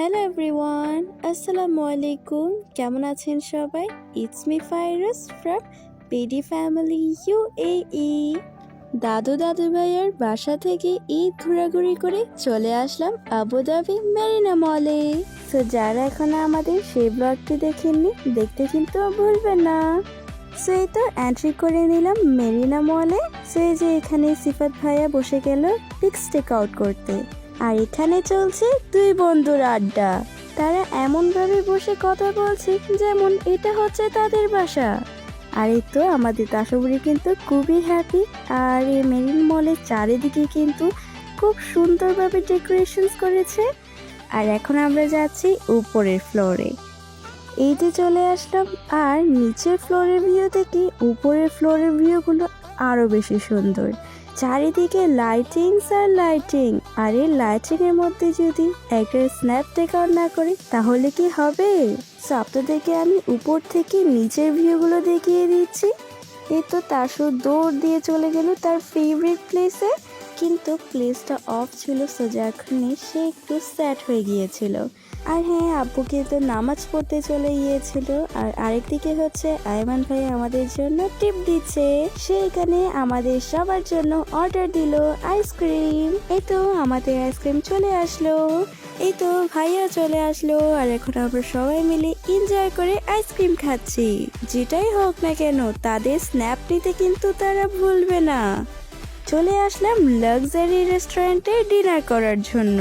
Hello everyone আসসালামু আলাইকুম কেমন আছেন সবাই? It's me Fairus from PD family you এ দাদু দাদু ভাইয়ের বাসা থেকে ঈদ ঘোরাঘুরি করে চলে আসলাম আবুধাবি মেরিনা মলে। তো যারা এখন আমাদের সেই ব্লগটি দেখেননি, দেখতে কিন্তু ভুলবেন না। সো এই তো এন্ট্রি করে নিলাম মেরিনা মলে। সো এই যে এখানে সিফাত ভাইয়া বসে গেল পিক্স টেক আউট করতে। আর এখানে চলছে দুই বন্ধুর আড্ডা। তারা এমনভাবে বসে কথা বলছে যেমন এটা হচ্ছে তাদের বাসা। আর এই তো আমাদের দাসবুড়ি কিন্তু খুবই হ্যাপি আর এই মেরিন মলের চারিদিকে কিন্তু খুব সুন্দরভাবে ডেকোরেশনস করেছে। আর এখন আমরা যাচ্ছি উপরের ফ্লোরে এই যে চলে আসলাম আর নিচের ফ্লোরের ভিউ থেকে উপরের ফ্লোরের ভিউগুলো আরও বেশি সুন্দর। চারিদিকে লাইটিংস আর লাইটিং আর এই লাইটিং এর মধ্যে যদি একটা স্ন্যাপ টেক আউট না করি, তাহলে কি হবে? সো আপনাদেরকে আমি উপর থেকে নিচের ভিউগুলো দেখিয়ে দিচ্ছি। এই তো তাসু দৌড় দিয়ে চলে গেল তার ফেভারিট প্লেসে কিন্তু প্লেসটা অফ ছিল সো যার কারণে সে একটু স্যাড হয়ে গিয়েছিল। আর হ্যাঁ আব্বুকে তো নামাজ পড়তে চলে গিয়েছিল। আর আরেকদিকে হচ্ছে আয়মান ভাই আমাদের জন্য টিপ দিচ্ছে। সে এখানে আমাদের সবার জন্য অর্ডার দিল আইসক্রিম। এই তো আমাদের আইসক্রিম চলে আসলো। এই তো ভাইয়া চলে আসলো। আর এখন আমরা সবাই মিলে এনজয় করে আইসক্রিম খাচ্ছি। যেটাই হোক না কেন, তাদের স্ন্যাপ নিতে কিন্তু তারা ভুলবে না। চলে আসলাম লাক্সারি রেস্টুরেন্টে ডিনার করার জন্য।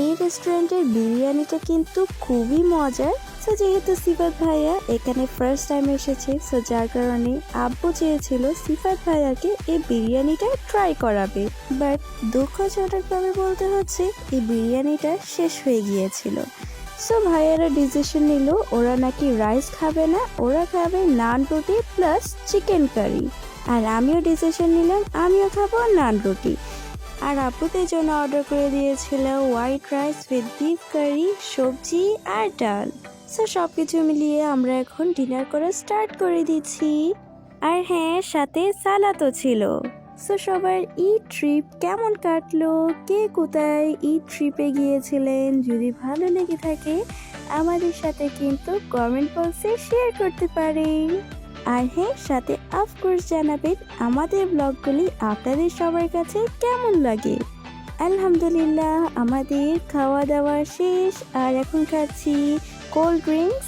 এই রেস্টুরেন্টের বিরিয়ানিটা কিন্তু খুবই মজার। সো যেহেতু সিফাত ভাইয়া এখানে ফার্স্ট টাইম এসেছে সো যার কারণে আব্বু চেয়েছিল সিফাত ভাইয়াকে এই বিরিয়ানিটা ট্রাই করাবে। বাট দুঃখজনকভাবে বলতে হচ্ছে, এই বিরিয়ানিটা শেষ হয়ে গিয়েছিল। সো ভাইয়ারা ডিসিশন নিল, ওরা নাকি রাইস খাবে না, ওরা খাবে নান রুটি প্লাস চিকেন কারি আর আমিও ডিসিশন নিলাম, আমিও খাব নান রুটি। আর আপুদের জন্য অর্ডার করে দিয়েছিল white rice with beef curry সবজি আর ডাল। সো সব কিছু মিলিয়ে আমরা এখন ডিনার করা স্টার্ট করে দিচ্ছি। আর হ্যাঁ সাথে সালাদও ছিল। সো সবার ই ট্রিপ কেমন কাটলো? কে কোথায় ই ট্রিপে গিয়েছিলেন? যদি ভালো লেগে থাকে, আমাদের সাথে কিন্তু কমেন্ট বক্সে শেয়ার করতে পারেন। আর হ্যাঁ সাথে অফকোর্স জানাবেন আমাদের ব্লগগুলি আপনাদের সবার কাছে কেমন লাগে। আলহামদুলিল্লাহ, আমাদের খাওয়া দাওয়া শেষ, আর এখন খাচ্ছি কোল্ড ড্রিঙ্কস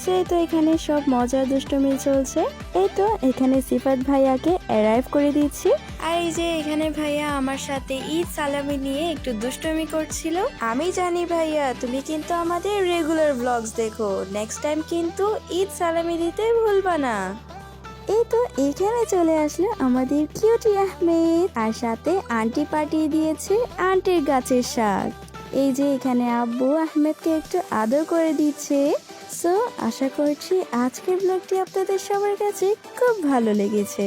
সে তো এখানে সব মজার দুষ্টমি চলছে। এই তো, এখানে সিফাত ভাইয়াকে অ্যারাইভ করে দিচ্ছি। আর এই যে এখানে ভাইয়া আমার সাথে ঈদ সালামি নিয়ে একটু দুষ্টমি করছিল। আমি জানি ভাইয়া, তুমি কিন্তু আমাদের রেগুলার ব্লগস দেখো। নেক্সট টাইম কিন্তু ঈদ সালামি দিতে ভুলবা না। এই তো এখানে চলে আসলো আমাদের কিউটি আহমেদ। আর সাথে আন্টি পাঠিয়ে দিয়েছে আন্টির গাছের শাক। এই যে এখানে আব্বু আহমেদকে একটু আদর করে দিচ্ছে। সো আশা করছি আজকের ব্লগটি আপনাদের সবার কাছে খুব ভালো লেগেছে।